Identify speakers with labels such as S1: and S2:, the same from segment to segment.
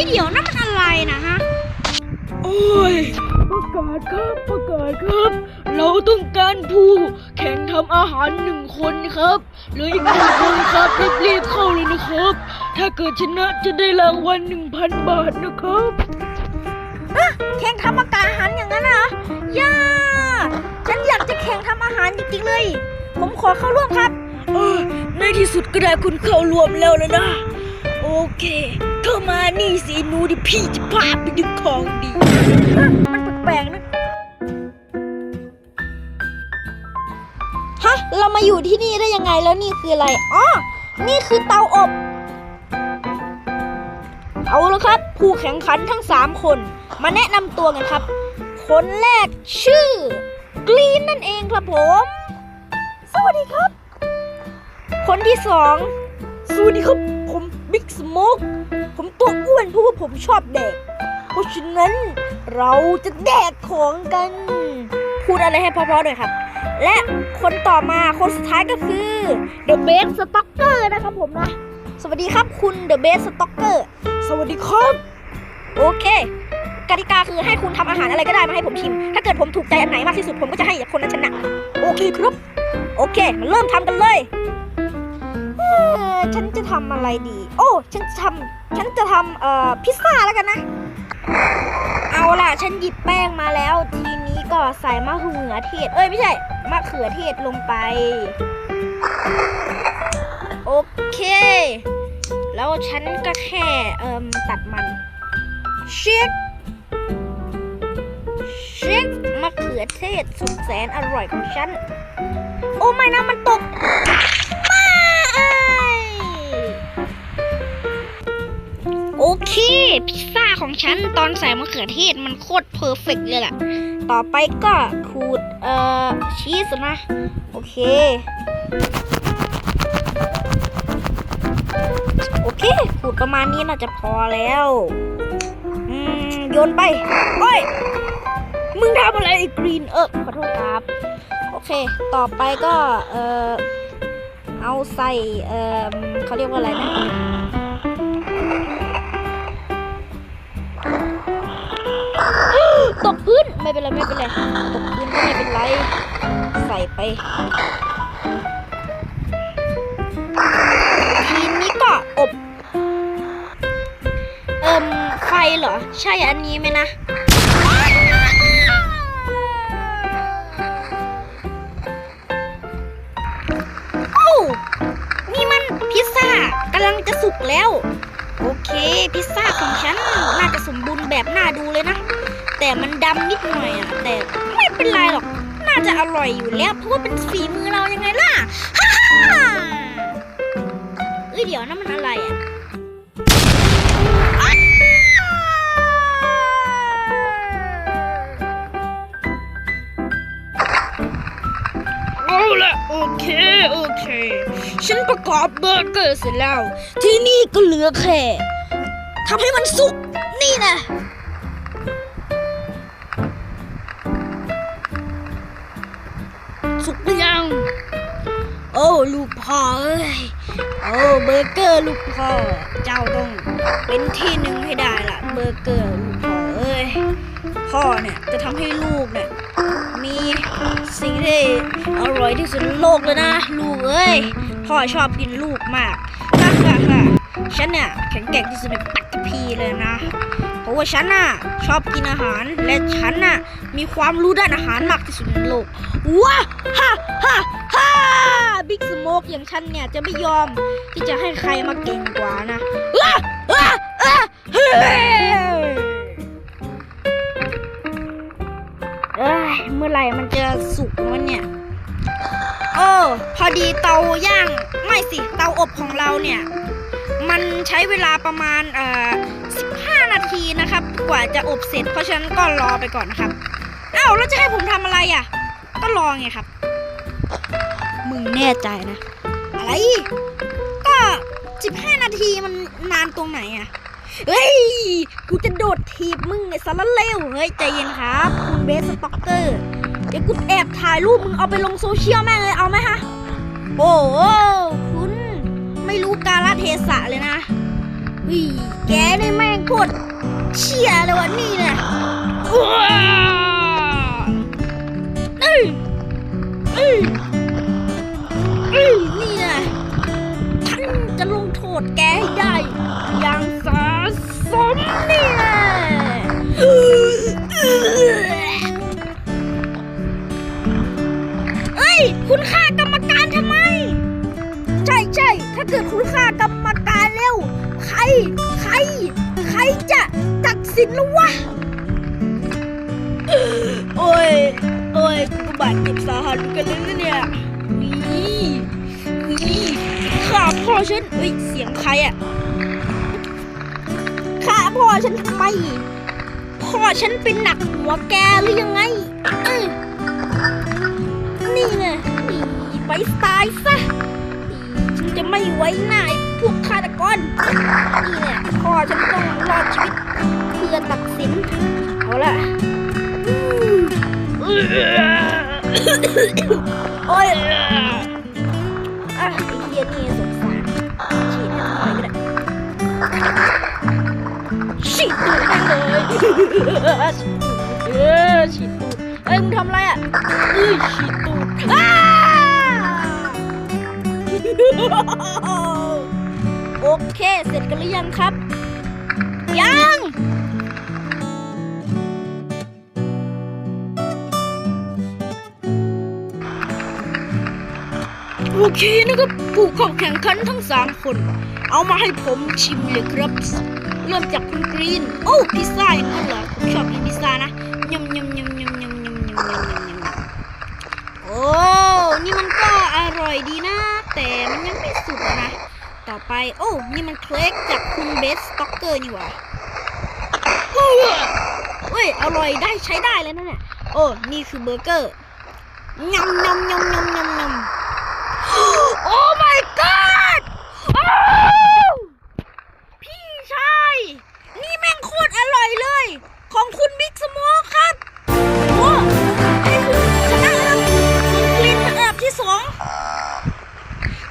S1: ฮ้ยเดี๋ยวนั่นมันอะไรนะฮะ
S2: โอ้ย ประกาศครับประกาศครับ เราต้องการผู้แข่งทำอาหารหนึ่งคนครับเหลืออีกหนึ่งคนครับรีบๆเข้าเลยนะครับ ถ้าเกิดชนะจะได้รางวัลหนึ่งพันบาทนะครับ
S1: แข่งทำอาหารอย่างนั้นเหรอย่าฉันอยากจะแข่งทำอาหารจริงๆเลย ผมขอเข้าร่วมครับ
S2: เออในที่สุดก็ได้คุณเข้ารวมแล้วแล้วนะ โอเค เข้ามานี่สิหนูดิพี่จะพาไปดึงของดี
S1: มันแปลกๆนะ ฮะ เรามาอยู่ที่นี่ได้ยังไงแล้วนี่คืออะไร อ๋อ นี่คือเตาอบ เอาละครับ ผู้แข่งขันทั้ง 3 คน มาแนะนำตัวกันครับ คนแรกชื่อ กรีนนั่นเองครับผม สวัสดีครับ คนที่สองสวัสดีครับ ผม บิ๊กสโมกผมตัวอ้วนเพราะว่าผมชอบแดก เพราะฉะนั้นเราจะแดกของกัน พูดอะไรให้เพอๆหน่อยครับ และคนต่อมาคนสุดท้ายก็คือ The Best Stalker นะครับผมนะ สวัสดีครับคุณ The Best Stalker
S2: สวัสดีครับ
S1: โอเคกติกาคือให้คุณทำอาหารอะไรก็ได้มาให้ผมชิม ถ้าเกิดผมถูกใจอันไหนมากที่สุดผมก็จะให้คนนั้นชนะ โอเคครับ โอเคมาเริ่มทำกันเลย เออฉันจะทำอะไรดี โอ้ ฉันจะทำฉันจะทำเอ่อพิซซ่าแล้วกันนะ เอาล่ะ ฉันหยิบแป้งมาแล้ว ทีนี้ก็ใส่มะเขือเทศ เอ้ยไม่ใช่มะเขือเทศลงไป โอเค แล้วฉันก็แค่เอ่มตัดมันเช็คเช็คมะเขือเทศสุดแสนอร่อยของฉัน โอ้ไม่นะมันตก โอเคพิซซ่าของฉันตอนใส่มะเขือเทศมันโคตรเพอร์เฟกต์เลยล่ะ ต่อไปก็ขูดเอ่อชีสนะ โอเค โอเค ขูดประมาณนี้น่าจะพอแล้วอืมโยนไปโอ้ย มึงทำอะไรไอ้กรีนเออขอโทษครับ โอเค ต่อไปก็เออเอาใส่เออเขาเรียกว่าอะไรนะ พื้นไม่เป็นไรไม่เป็นไรตกพื้นก็ไม่เป็นไรใส่ไปทีนี้ก็อบเอิ่มไฟเหรอ ใช่อันนี้ไหมนะโอ้นี่มันพิซซ่ากำลังจะสุกแล้ว โอเค พิซซ่าของฉันน่าจะสมบูรณ์แบบน่าดู แต่มันดำนิดหน่อยอะแต่ไม่เป็นไรหรอก น่าจะอร่อยอยู่แล้ว เพราะว่าเป็นฝีมือเรายังไงล่ะ ฮ่าฮ่าเอ้ยเดี๋ยวนั่นมันอะไรอะ
S2: เอาละโอเค โอเค ฉันประกอบเบอร์เกอร์เสร็จแล้ว ที่นี้ก็เหลือแค่ทำให้มันสุกนี่นะ สุกหรือยัง โอ้ลูกพ่อเอ้ยโอ้เบอร์เกอร์ลูกพ่อ เจ้าต้องเป็นที่หนึ่งให้ได้ละเบอร์เกอร์ลูกพ่อเอ้ยพ่อเนี่ยจะทำให้ลูกเนี่ยมีสิ่งที่อร่อยที่สุดในโลกเลยนะ ลูกเอ้ยพ่อชอบกินลูกมากฮ่าฮ่าฮ่าฉันเนี่ยแข็งแกร่งที่สุดใน ปัตตภีเลยนะ เพราะว่าฉันน่ะชอบกินอาหารและฉันน่ะมีความรู้ด้านอาหารมากที่สุดในโลกว้าฮ่าฮ่าฮ่าบิ๊กสโมกอย่างฉันเนี่ยจะไม่ยอมที่จะให้ใครมาเก่งกว่านะว้าว้าว้าเฮ้ย
S1: เอ้ยเมื่อไหร่มันจะสุกวะเนี่ยโอ้พอดีเตาย่างไม่สิเตาอบของเราเนี่ย มันใช้เวลาประมาณเอ่อ15 นาทีนะครับ กว่าจะอบเสร็จ เพราะฉะนั้นก็รอไปก่อนนะครับอ้าวแล้วจะให้ผมทำอะไรอะ ก็รอไงครับ มึงแน่ใจนะ อะไร ก็ 15 นาทีมันนานตรงไหนอะ เฮ้ย กูจะโดดถีบมึงไอ้สารเลวเฮ้ย ใจเย็นครับ คุณเบสสต็อกเกอร์ เดี๋ยวกูแอบถ่ายรูปมึงเอาไปลงโซเชียลแม่งเลย เอาไหมฮะ โอ้ ไม่รู้กาลเทศะเลยนะเฮ้ยแกนี่แม่ง
S2: โคตรเชี่ยเลยวันนี้เนี่ย
S1: ว้าเอ้ยเอ้ยเอ้ย
S2: นี่นะฉันจะลงโทษแกให้ได้
S1: อย่างสาสม
S2: นี่นะ
S1: เอ้ย คุณฆ่า
S2: เกิดคุณฆ่ากรรมการเร็ว ใคร ใคร ใครจะตัดสินแล้ววะ
S1: โอ้ย โอ้ยกูก็บาดเจ็บสาหัสเหมือนกันเลยนะเนี่ยนี่นี่ข้าพ่อฉันเอ้ย เสียงใครอะ
S2: ฆ่าพ่อฉันทำไม พ่อฉันเป็นหนักหัวแกหรือยังไงเออ สินเอาละโอ้ยอะไอ้เฮียนี่สงสารฉีดให้ทำไมก็ได้ฉีดตูดแม่งเลย
S1: เออฉีดตูดเอ้ยมึงทำอะไรอะเอ้ยฉีดตูดอ้า
S2: โอเค เสร็จกันหรือยังครับ
S1: โอเคนะครับผู้เข้าแข่งขันทั้งสามคน เอามาให้ผมชิมเลยครับ เริ่มจากคุณกรีน โอ้พิซซ่าอย่างนั้นเหรอผมชอบกินพิซซ่านะยำยำยำยำยำยำยำยำยำโอ้นี่มันก็อร่อยดีนะ แต่มันยังไม่สุกนะ ต่อไป โอ้นี่มันเค้กจากคุณเบสต็อกเกอร์นี่หว่าเฮ้ยอร่อยได้ใช้ได้เลยนะเนี่ยโอ้นี่คือเบอร์เกอร์ยำยำยำยำยำ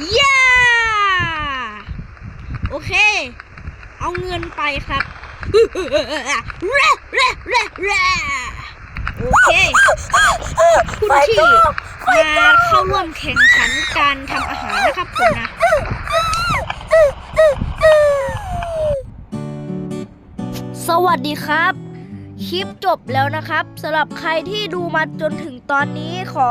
S1: เย้โอเค เอาเงินไปครับแร่แร่แร่แร่โอเคคุณที่มาเข้าร่วมแข่งขันการทำอาหารนะครับผมนะ
S2: สวัสดีครับ คลิปจบแล้วนะครับสำหรับใครที่ดูมาจนถึงตอนนี้ขอ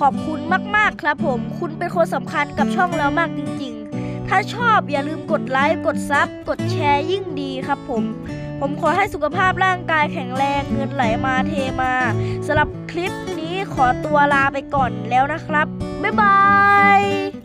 S2: ขอบคุณมาก ๆ ครับผม คุณเป็นคนสำคัญกับช่องเรามากจริง ๆ ถ้าชอบอย่าลืมกดไลค์ กดซับ กดแชร์ยิ่งดีครับผม ผมขอให้สุขภาพร่างกายแข็งแรงเงินไหลมาเทมาสำหรับคลิปนี้ขอตัวลาไปก่อนแล้วนะครับ บ๊ายบาย